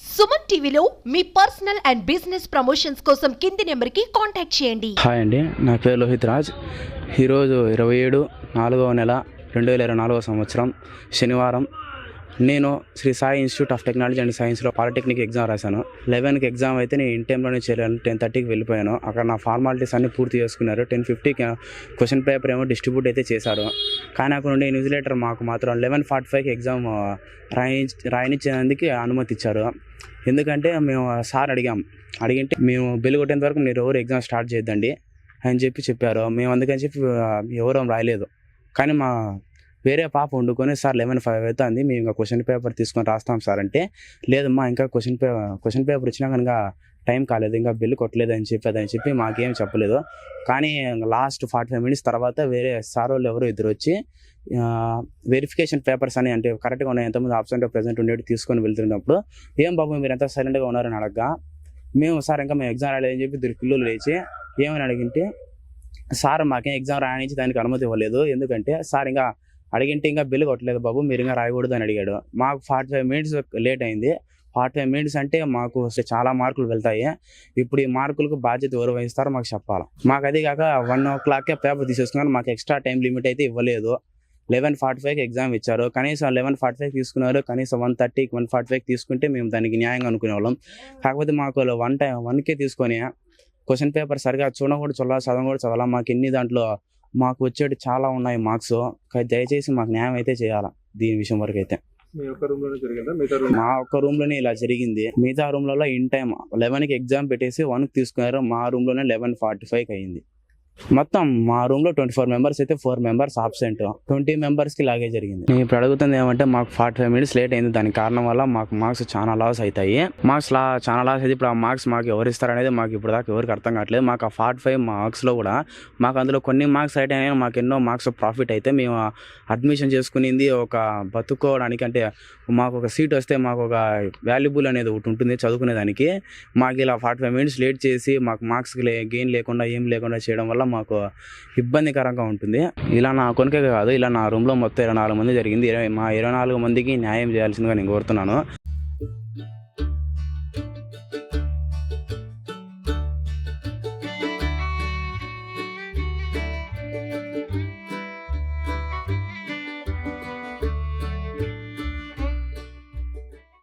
సుమన్ టీవీలో మీ personal and business promotions కోసం కింది నెంబర్కి కాంటాక్ట్ చేయండి. హాయ్ అండి నా పేరు లోహిత్ రాజ్. ఈరోజు ఇరవై ఏడు నాలుగవ నెల రెండు వేల ఇరవై నాలుగవ సంవత్సరం శనివారం నేను Shri Sai institute of technology and సైన్స్లో పాలిటెక్నిక్ ఎగ్జామ్ రాశాను. లెవెన్కి ఎగ్జామ్ అయితే నేను ఇన్ టైంలోనే చేరాను. టెన్ థర్టీకి వెళ్ళిపోయాను. అక్కడ నా ఫార్మాలిటీస్ అన్ని పూర్తి చేసుకున్నారు. టెన్ ఫిఫ్టీకి క్వశ్చన్ పేపర్ ఏమో డిస్ట్రిబ్యూట్ అయితే చేశారు. కానీ అక్కడ ఉండే ఇన్విజిలేటర్ మాకు మాత్రం లెవెన్ ఫార్టీ ఫైవ్కి ఎగ్జామ్ రాయి రాయనిచ్చేందుకు అనుమతి ఇచ్చారు. ఎందుకంటే మేము సార్ అడిగాం. అడిగింటే మేము బెల్ కొట్టేంత వరకు మీరు ఎవరు ఎగ్జామ్ స్టార్ట్ చేయొద్దండి అని చెప్పి చెప్పారు. మేము అందుకని చెప్పి ఎవరు రాయలేదు. కానీ మా వేరే పాప వండుకొని సార్ లెవెన్ ఫైవ్ అవుతుంది మేము ఇంకా క్వశ్చన్ పేపర్ తీసుకొని రాస్తాం సార్ అంటే లేదమ్మా ఇంకా క్వశ్చన్ పేపర్ క్వశ్చన్ పేపర్ ఇచ్చినా కనుక టైం కాలేదు ఇంకా బిల్లు కొట్టలేదు అని చెప్పి అని చెప్పి మాకేం చెప్పలేదు. కానీ లాస్ట్ ఫార్టీ ఫైవ్ మినిట్స్ తర్వాత వేరే సార్ వాళ్ళు ఎవరో ఇద్దరు వచ్చి వెరిఫికేషన్ పేపర్స్ అని అంటే కరెక్ట్గా ఉన్నాయి ఎంతమంది ఆబ్సెంట్ ప్రెసెంట్ ఉండేవి తీసుకొని వెళ్తున్నప్పుడు ఏం బాబు మీరు ఎంత సైలెంట్గా ఉన్నారని అడగ్గా? మేము సార్ ఇంకా మేము ఎగ్జామ్ రాలేదని చెప్పి ఇద్దరు పిల్లలు లేచి ఏమని అడిగింటే సార్ మాకేం ఎగ్జామ్ రాయనించి దానికి అనుమతి ఇవ్వలేదు ఎందుకంటే సార్ ఇంకా అడిగింటే ఇంకా బిల్లు కొట్టలేదు బాబు మీరు ఇంకా రాయకూడదు అని అడిగాడు. మాకు ఫార్టీ ఫైవ్ మినిట్స్ లేట్ అయింది. ఫార్టీ ఫైవ్ మినిట్స్ అంటే మాకు చాలా మార్కులు వెళ్తాయి. ఇప్పుడు ఈ మార్కులకు బాధ్యత ఎవరు వహిస్తారో మాకు చెప్పాలి. మాకు అది కాక వన్ ఓ క్లాక్కే పేపర్ తీసేసుకున్నారు. మాకు ఎక్స్ట్రా టైం లిమిట్ అయితే ఇవ్వలేదు. లెవెన్ ఫార్టీ ఫైవ్కి ఎగ్జామ్ ఇచ్చారు. కనీసం లెవెన్ ఫార్టీ ఫైవ్ తీసుకున్నారు. కనీసం వన్ థర్టీకి వన్ ఫార్టీ ఫైవ్ తీసుకుంటే మేము దానికి న్యాయంగా అనుకునే వాళ్ళం కాకపోతే మాకు వన్ టైం వన్కే తీసుకొని క్వశ్చన్ పేపర్ సరిగా చూడడం కూడా చదవాలి. చదవడం కూడా చదవాలి మాకు ఎన్ని దాంట్లో మాకు వచ్చేటి చాలా ఉన్నాయి మార్క్స్. దయచేసి మాకు న్యాయం అయితే చేయాలి దీని విషయం వరకు అయితే మీ ఒక్క రూమ్లోనే ఇలా జరిగింది. మిగతా రూమ్లలో ఇన్ టైం లెవెన్కి ఎగ్జామ్ పెట్టేసి వన్కి తీసుకున్నారు. మా రూమ్లోనే లెవెన్ ఫార్టీ ఫైవ్ అయింది. మొత్తం మా రూమ్లో ట్వంటీ ఫోర్ మెంబర్స్ అయితే ఫోర్ మెంబర్స్ ఆబ్సెంట్ ట్వంటీ మెంబర్స్కి లాగే జరిగింది. నేను ఇప్పుడు అడుగుతుంది ఏమంటే మాకు ఫార్టీ ఫైవ్ మినిట్స్ లేట్ అయింది. దాని కారణం వల్ల మాకు మార్క్స్ చాలా లాస్ అవుతాయి మార్క్స్ లా చాలా లాస్ అయితే ఇప్పుడు ఆ మార్క్స్ మాకు ఎవరు ఇస్తారనేది మాకు ఇప్పుడు దాకా ఎవరికి అర్థం కావట్లేదు. మాకు ఆ ఫార్టీ ఫైవ్ మార్క్స్లో కూడా మాకు అందులో కొన్ని మార్క్స్ అయితే మాకు ఎన్నో మార్క్స్ ప్రాఫిట్ అయితే మేము అడ్మిషన్ చేసుకునింది. ఒక బతుక్కోవడానికి అంటే మాకు ఒక సీట్ వస్తే మాకు ఒక వాల్యుబుల్ అనేది ఒకటి ఉంటుంది చదువుకునే దానికి మాకు ఇలా ఫార్టీ ఫైవ్ మినిట్స్ లేట్ చేసి మాకు మార్క్స్ గెయిన్ లేకుండా ఏం లేకుండా చేయడం వల్ల మాకు ఇబ్బందికరంగా ఉంటుంది. ఇలా నా కొనుకే కాదు ఇలా నా రూమ్లో మొత్తం ఇరవై నాలుగు మంది జరిగింది. ఇరవై మా ఇరవై నాలుగు మందికి న్యాయం చేయాల్సిందిగా నేను కోరుతున్నాను.